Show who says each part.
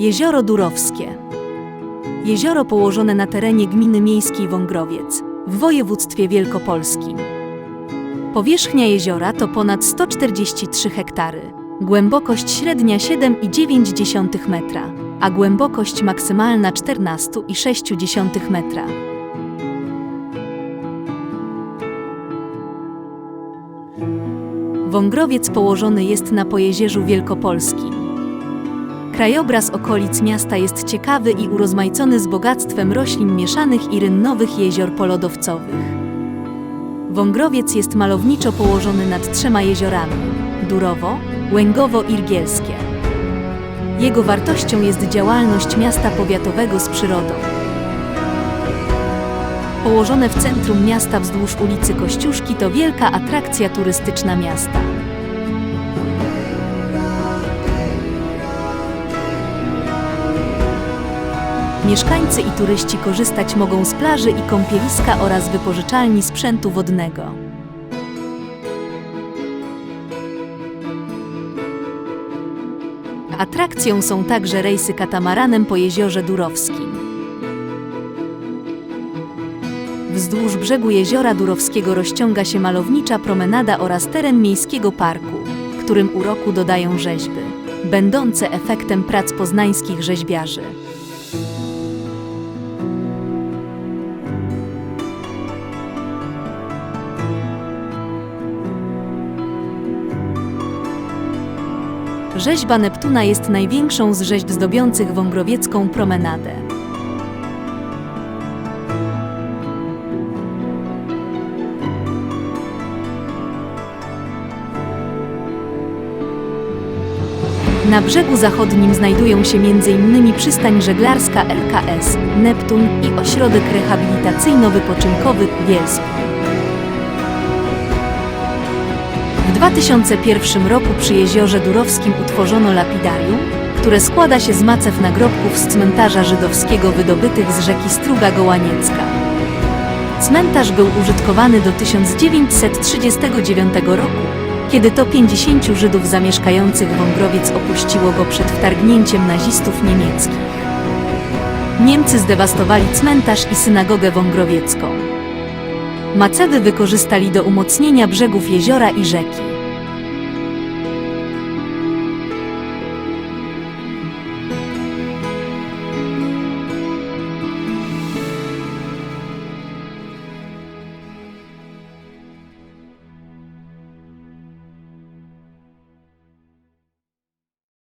Speaker 1: Jezioro Durowskie. Jezioro położone na terenie gminy miejskiej Wągrowiec w województwie wielkopolskim. Powierzchnia jeziora to ponad 143 hektary. Głębokość średnia 7,9 metra, a głębokość maksymalna 14,6 metra. Wągrowiec położony jest na Pojezierzu Wielkopolskim. Krajobraz okolic miasta jest ciekawy i urozmaicony z bogactwem roślin mieszanych i rynnowych jezior polodowcowych. Wągrowiec jest malowniczo położony nad trzema jeziorami Durowo, Łęgowo i Irgielskie. Jego wartością jest działalność miasta powiatowego z przyrodą. Położone w centrum miasta wzdłuż ulicy Kościuszki to wielka atrakcja turystyczna miasta. Mieszkańcy i turyści korzystać mogą z plaży i kąpieliska oraz wypożyczalni sprzętu wodnego. Atrakcją są także rejsy katamaranem po jeziorze Durowskim. Wzdłuż brzegu jeziora Durowskiego rozciąga się malownicza promenada oraz teren miejskiego parku, którym uroku dodają rzeźby, będące efektem prac poznańskich rzeźbiarzy. Rzeźba Neptuna jest największą z rzeźb zdobiących wągrowiecką promenadę. Na brzegu zachodnim znajdują się m.in. przystań żeglarska LKS, Neptun i ośrodek rehabilitacyjno-wypoczynkowy Bielsk. 2001 roku przy jeziorze Durowskim utworzono lapidarium, które składa się z macew nagrobków z cmentarza żydowskiego wydobytych z rzeki Struga Gołaniecka. Cmentarz był użytkowany do 1939 roku, kiedy to 50 Żydów zamieszkających Wągrowiec opuściło go przed wtargnięciem nazistów niemieckich. Niemcy zdewastowali cmentarz i synagogę wągrowiecką. Macewy wykorzystali do umocnienia brzegów jeziora i rzeki.